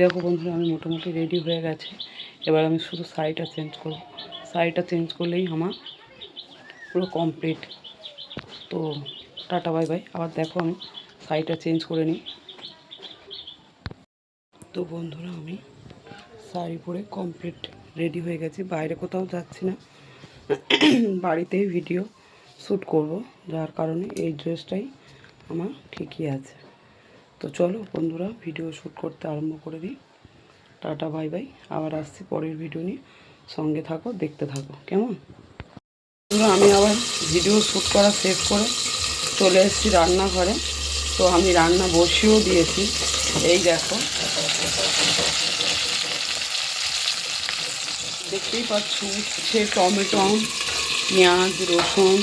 দেখো বন্ধুরা, আমি মোটামুটি রেডি হয়ে গেছে। এবার আমি শুধু শাড়িটা চেঞ্জ করব। শাড়িটা চেঞ্জ করলেই আমার পুরো কমপ্লিট তো, টাটা বাই বাই আবার দেখো আমি শাড়িটা চেঞ্জ করে নিই। তো বন্ধুরা, আমি শাড়ি পরে কমপ্লিট রেডি হয়ে গেছি। বাইরে কোথাও যাচ্ছি না। বাড়িতেই ভিডিও শ্যুট করব। যার কারণে এই ড্রেসটাই আমার ঠিকই আছে। তো চলো বন্ধুরা ভিডিও শ্যুট করতে আরম্ভ করে দিই। টাটা বাই বাই আবার আসছি পরের ভিডিও নিয়ে। সঙ্গে থাকো, দেখতে থাকো। কেমন? বন্ধুরা, আমি আবার ভিডিও শ্যুট করা শেষ করে চলে এসেছি রান্নাঘরে। তো আমি রান্না বসিয়েও দিয়েছি। এই দেখো। দেখতেই পাচ্ছ, উচ্ছে, টমেটো, পেঁয়াজ, রসুন,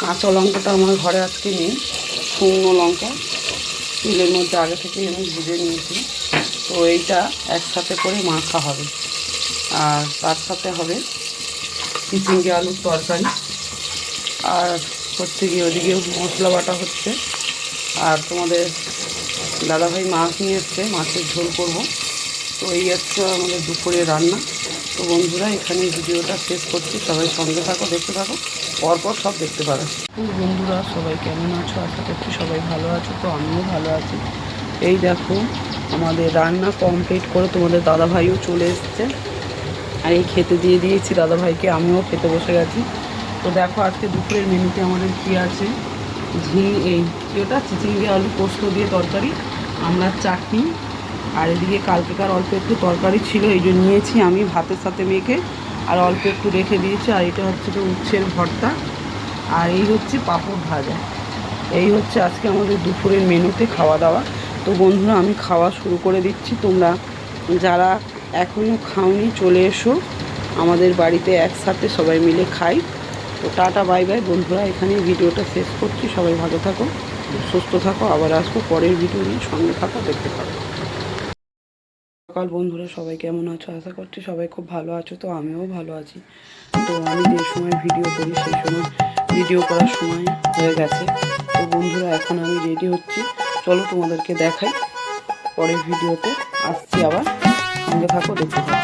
কাঁচা লঙ্কাটা আমার ঘরে আজকে নেই, শুকনো লঙ্কা। তেলের মধ্যে আগে থেকে আমি ভেজে নিয়েছি। তো এইটা একসাথে করে মাখা হবে। আর তার সাথে হবে চিচিঙ্গে আলুর তরকারি। আর হচ্ছে গিয়ে ওদিকে মশলা বাটা হচ্ছে। আর তোমাদের দাদাভাই মাছ নিয়ে এসছে, মাছের ঝোল করব। তো এই হচ্ছে আমাদের দুপুরে রান্না। তো বন্ধুরা এখানে ভিডিওটা শেষ করছি। সবাই সঙ্গে থাকো, দেখতে থাকো। পরপর সব দেখতে পাবে বন্ধুরা, সবাই কেমন আছো? আশা করছি সবাই ভালো আছো, তো আমিও ভালো আছি। এই দেখো, আমাদের রান্না কমপ্লিট করে তোমাদের দাদাভাইও চলে এসছে। আর এই খেতে দিয়ে দিয়েছি দাদাভাইকে, আমিও খেতে বসে গেছি। তো দেখো, আজকে দুপুরের মেনুতে আমাদের কী আছে? ঝিং এই কী ওটা? চিচিঙ্গে আলু পোস্ত দিয়ে তরকারি, আমরা চাটনি আর এদিকে কালকেকার অল্প একটু তরকারি ছিল, এই জন্য নিয়েছি আমি ভাতের সাথে মেখে, আর অল্প একটু রেখে দিয়েছি, আর এটা হচ্ছে তো উচ্ছের ভর্তা, আর এই হচ্ছে পাঁপড় ভাজা। এই হচ্ছে আজকে আমাদের দুপুরের মেনুতে খাওয়া দাওয়া তো বন্ধুরা, আমি খাওয়া শুরু করে দিচ্ছি। তোমরা যারা এখনও খাওনি, চলে এসো। আমাদের বাড়িতে একসাথে সবাই মিলে খাই। তো টাটা, বাই বাই। বন্ধুরা এখানে ভিডিওটা শেষ করছি। সবাই ভালো থাকো, সুস্থ থাকো। আবার আসব পরের ভিডিও নিয়ে সঙ্গে থাকো, দেখতে থাকো। সকাল বন্ধুরা, সবাই কেমন আছো? আশা করছি সবাই খুব ভালো আছো, তো আমিও ভালো আছি। তো আমি যে সময় ভিডিও করি, সেই সময় ভিডিও করার সময় হয়ে গেছে। তো বন্ধুরা, এখন আমি রেডি হচ্ছি। চলো তোমাদেরকে দেখাই। পরের ভিডিওতে আসছি আবার। সঙ্গে থাকো, দেখতে থাকো।